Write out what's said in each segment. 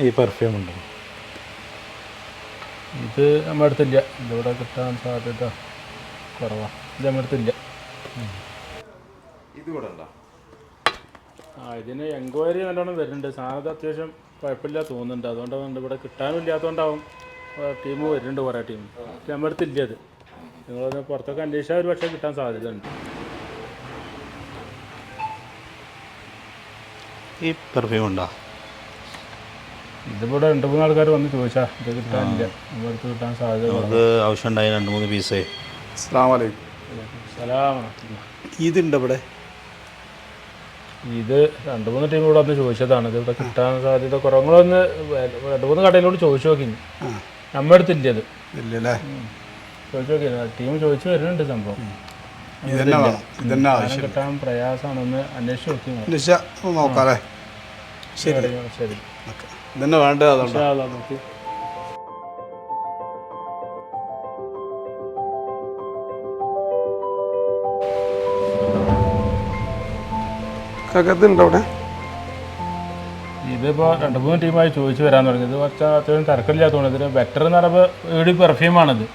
ഈ പെർഫ്യൂം ഉണ്ട്? ഇത് നമ്മുടെ അടുത്തില്ല. ഇതിവിടെ കിട്ടാൻ സാധ്യത കുറവാണ് ഇത് നമ്മുടെ അടുത്തില്ല. ഇതിവിടെ ഉണ്ടോ? ആ ഇതിന് എൻക്വയറി നല്ലോണം വരുന്നുണ്ട്. സാധനത്തെ അത്യാവശ്യം കുഴപ്പമില്ല തോന്നുന്നുണ്ട്. അതുകൊണ്ടാണ് ഇവിടെ കിട്ടാനും ഇല്ലാത്തതുകൊണ്ടാവും ടീം വരുന്നുണ്ട് കുറേ ടീം നമ്മുടെ അടുത്തില്ല അത് നിങ്ങളൊന്ന് പുറത്തൊക്കെ അന്വേഷിച്ചാൽ ഒരു പക്ഷേ കിട്ടാൻ സാധ്യത ഉണ്ട് ഈ പെർഫ്യൂം ഉണ്ടോ? ഇതിവിടെ രണ്ട് മൂന്ന് ആൾക്കാർ വന്ന് ചോദിച്ചാ ഇത് കിട്ടാനില്ല നമ്മുടെ അടുത്ത് കിട്ടാൻ സാധ്യത നമുക്ക് ആവശ്യമുണ്ടായി രണ്ട് മൂന്ന് പീസേ. അസ്സാമലൈക്കും സലാമാണ് ഇതുണ്ട് ഇവിടെ? ഇത് രണ്ട് മൂന്ന് ടീം കൂടെ വന്ന് ചോദിച്ചതാണ്. ഇത് ഇവിടെ കിട്ടാൻ സാധ്യത കുറവങ്ങളൊന്ന് രണ്ട് മൂന്ന് കടയിലോട് ചോദിച്ചു നോക്കി നമ്മുടെ അടുത്തില്ല അത് ഇല്ലല്ലേ? ചോദിച്ചു നോക്കി ടീം ചോദിച്ചു വരുന്നുണ്ട് സംഭവം. ഇതന്നെ വേണം. ഇതന്നെ ആവശ്യം സാധനം കിട്ടാൻ പ്രയാസമാണ് ഒന്ന് അന്വേഷിച്ച് നോക്കി നിങ്ങൾ. നിശ നോക്കാല്ലേ? ശരി ശരി. ഓക്കെ. ഇതന്നെ വേണ്ട അതുകൊണ്ട്. അല്ലാ നോക്കി. കകത്തുണ്ടോ അവിടെ? ഇതിപ്പോൾ രണ്ട് മൂന്ന് ടീമായി ചോദിച്ചു വരാൻ തുടങ്ങി. ഇത് കുറച്ച് അത്യാവശ്യം തിരക്കില്ലാത്തതുകൊണ്ട് ഇതിന് ബെറ്റർ എന്ന് പറയുമ്പോൾ ഏടി പെർഫ്യൂമാണിത്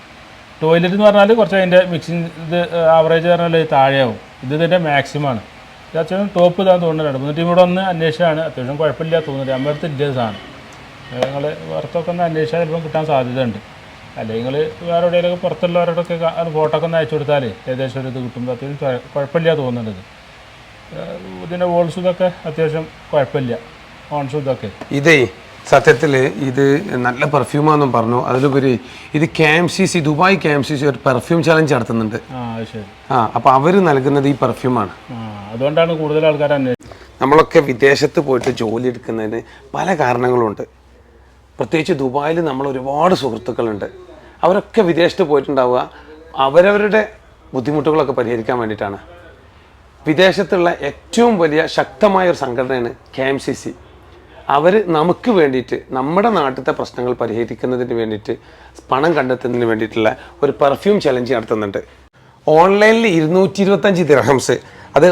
ടോയ്ലറ്റ് എന്ന് പറഞ്ഞാൽ കുറച്ച് അതിന്റെ മിക്സിങ് ഇത് ആവറേജ് പറഞ്ഞാൽ താഴെയാവും. ഇത് ഇതിന്റെ മാക്സിമമാണ് ഇത് അത്യാവശ്യം ടോപ്പ് ഇതാന്ന് തോന്നുന്നുണ്ട്. മൂന്ന് ടീം കൂടെ ഒന്ന് അന്വേഷിച്ചാണ്. അത്യാവശ്യം കുഴപ്പമില്ല തോന്നുന്നത് നമ്മുടെ അടുത്ത് ഇല്ല സാധനം. നിങ്ങൾ പുറത്തൊക്കെ ഒന്ന് അന്വേഷിച്ചാൽ ചിലപ്പം കിട്ടാൻ സാധ്യതയുണ്ട്. അല്ലെങ്കിൽ നിങ്ങൾ വേറെ എവിടെയെങ്കിലും പുറത്തുള്ളവരോടൊക്കെ അത് ഫോട്ടോ ഒക്കെ ഒന്ന് അയച്ചു കൊടുത്താൽ ഏകദേശം ഒരു ഇത് കിട്ടുമ്പോൾ അത്യാവശ്യം കുഴപ്പമില്ല തോന്നുന്നുണ്ട് ഇതിന്റെ വോൾസ് ഇതൊക്കെ അത്യാവശ്യം കുഴപ്പമില്ല. ഓൺസും ഇതൊക്കെ. ഇതേ സത്യത്തിൽ ഇത് നല്ല പെർഫ്യൂമാണെന്നും പറഞ്ഞു. അതിലുപരി ഇത് ക്യാം സി സി ദുബായ് ക്യാം സി സി ഒരു പെർഫ്യൂം ചലഞ്ച് നടത്തുന്നുണ്ട്. ആ അപ്പോൾ അവർ നൽകുന്നത് ഈ പെർഫ്യൂമാണ് അതുകൊണ്ടാണ് കൂടുതൽ ആൾക്കാർ നമ്മളൊക്കെ വിദേശത്ത് പോയിട്ട് ജോലി എടുക്കുന്നതിന് പല കാരണങ്ങളുണ്ട്. പ്രത്യേകിച്ച് ദുബായിൽ നമ്മൾ ഒരുപാട് സുഹൃത്തുക്കളുണ്ട്. അവരൊക്കെ വിദേശത്ത് പോയിട്ടുണ്ടാവുക. അവരവരുടെ ബുദ്ധിമുട്ടുകളൊക്കെ പരിഹരിക്കാൻ വേണ്ടിയിട്ടാണ്. വിദേശത്തുള്ള ഏറ്റവും വലിയ ശക്തമായ ഒരു സംഘടനയാണ് കെ എം സി സി അവർ നമുക്ക് വേണ്ടിയിട്ട് നമ്മുടെ നാട്ടിലത്തെ പ്രശ്നങ്ങൾ പരിഹരിക്കുന്നതിന് വേണ്ടിയിട്ട് പണം കണ്ടെത്തുന്നതിന് വേണ്ടിയിട്ടുള്ള ഒരു പെർഫ്യൂം ചലഞ്ച് നടത്തുന്നുണ്ട്. ഓൺലൈനിൽ ഇരുന്നൂറ്റി ഇരുപത്തഞ്ച് ദിർഹംസ് അത്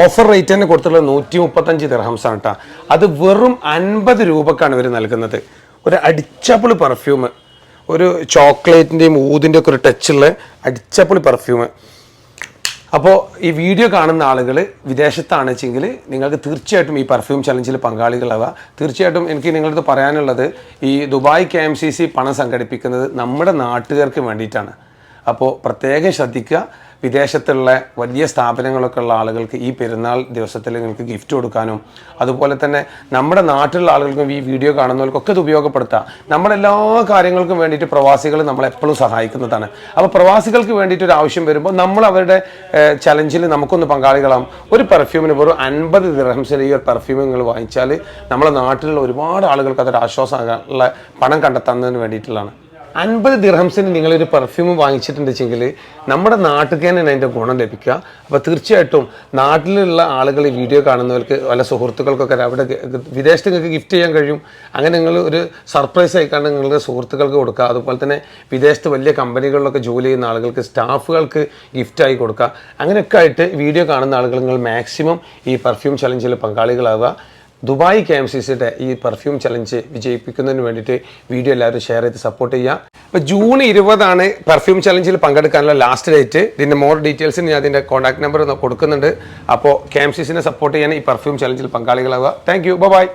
ഓഫർ റേറ്റ് തന്നെ കൊടുത്തിട്ടുള്ളത് നൂറ്റി മുപ്പത്തഞ്ച് ദിർഹംസ് ആണ് കേട്ടോ അത് വെറും അൻപത് രൂപക്കാണ് ഇവർ നൽകുന്നത്. ഒരു അടിച്ചപ്പൊളി പെർഫ്യൂം ഒരു ചോക്ലേറ്റിന്റെയും ഊതിന്റെ ഒക്കെ ഒരു ടച്ചുള്ള അടിച്ചപ്പൊളി പെർഫ്യൂം അപ്പോൾ ഈ വീഡിയോ കാണുന്ന ആളുകൾ വിദേശത്താണ് വെച്ചെങ്കിൽ നിങ്ങൾക്ക് തീർച്ചയായിട്ടും ഈ പെർഫ്യൂം ചലഞ്ചിൽ പങ്കാളികളാവുക. തീർച്ചയായിട്ടും എനിക്ക് നിങ്ങളടുത്ത് പറയാനുള്ളത് ഈ Dubai K M C C പണം സംഘടിപ്പിക്കുന്നത് നമ്മുടെ നാട്ടുകാർക്ക് വേണ്ടിയിട്ടാണ്. അപ്പോൾ പ്രത്യേകം ശ്രദ്ധിക്കുക. വിദേശത്തുള്ള വലിയ സ്ഥാപനങ്ങളൊക്കെ ഉള്ള ആളുകൾക്ക് ഈ പെരുന്നാൾ ദിവസത്തിൽ നിങ്ങൾക്ക് ഗിഫ്റ്റ് കൊടുക്കാനും അതുപോലെ തന്നെ നമ്മുടെ നാട്ടിലുള്ള ആളുകൾക്കും ഈ വീഡിയോ കാണുന്നവർക്കൊക്കെ ഇത് ഉപയോഗപ്പെടുത്താം. നമ്മളെല്ലാ കാര്യങ്ങൾക്കും വേണ്ടിയിട്ട് പ്രവാസികൾ നമ്മളെപ്പോഴും സഹായിക്കുന്നതാണ്. അപ്പോൾ പ്രവാസികൾക്ക് വേണ്ടിയിട്ട് ഒരു ആവശ്യം വരുമ്പോൾ നമ്മൾ അവരുടെ ചലഞ്ചിൽ നമുക്കൊന്ന് പങ്കാളികളാം ഒരു പെർഫ്യൂമിന് വെറും അൻപത് ദിർഹംസിൽ ഈ ഒരു പെർഫ്യൂം നിങ്ങൾ വാങ്ങിച്ചാൽ നമ്മുടെ നാട്ടിലുള്ള ഒരുപാട് ആളുകൾക്ക് അതൊരു ആശ്വാസമുള്ള പണം കണ്ടെത്തുന്നതിന് വേണ്ടിയിട്ടുള്ളതാണ്. അൻപത് ദിർഹംസിന് നിങ്ങളൊരു പെർഫ്യൂം വാങ്ങിച്ചിട്ടുണ്ടെങ്കിൽ നമ്മുടെ നാട്ടുകാരന് തന്നെ അതിന്റെ ഗുണം ലഭിക്കുക. അപ്പോൾ തീർച്ചയായിട്ടും നാട്ടിലുള്ള ആളുകൾ ഈ വീഡിയോ കാണുന്നവർക്ക് വല്ല സുഹൃത്തുക്കൾക്കൊക്കെ അവിടെ വിദേശത്ത് നിങ്ങൾക്ക് ഗിഫ്റ്റ് ചെയ്യാൻ കഴിയും. അങ്ങനെ നിങ്ങൾ ഒരു സർപ്രൈസ് ആയിക്കാണ്ട് നിങ്ങളുടെ സുഹൃത്തുക്കൾക്ക് കൊടുക്കുക. അതുപോലെ തന്നെ വിദേശത്ത് വലിയ കമ്പനികളിലൊക്കെ ജോലി ചെയ്യുന്ന ആളുകൾക്ക് സ്റ്റാഫുകൾക്ക് ഗിഫ്റ്റായി കൊടുക്കുക. അങ്ങനെയൊക്കെ ആയിട്ട് വീഡിയോ കാണുന്ന ആളുകൾ നിങ്ങൾ മാക്സിമം ഈ പെർഫ്യൂം ചലഞ്ചിൽ പങ്കാളികളാവുക. ദുബായ് കെ എം സി സിയുടെ ഈ പെർഫ്യൂം ചലഞ്ച് വിജയിപ്പിക്കുന്നതിന് വേണ്ടിയിട്ട് വീഡിയോ എല്ലാവരും ഷെയർ ചെയ്ത് സപ്പോർട്ട് ചെയ്യുക. അപ്പോൾ ജൂൺ ഇരുപതാണ് പെർഫ്യൂം ചലഞ്ചിൽ പങ്കെടുക്കാനുള്ള ലാസ്റ്റ് ഡേറ്റ് ഇതിന്റെ മോർ ഡീറ്റെയിൽസിന് ഞാൻ അതിന്റെ കോൺടാക്ട് നമ്പർ കൊടുക്കുന്നുണ്ട്. അപ്പോൾ കെ എം സി സിനെ സപ്പോർട്ട് ചെയ്യാൻ ഈ പെർഫ്യൂം ചലഞ്ചിൽ പങ്കാളികളാവുക. Thank you bye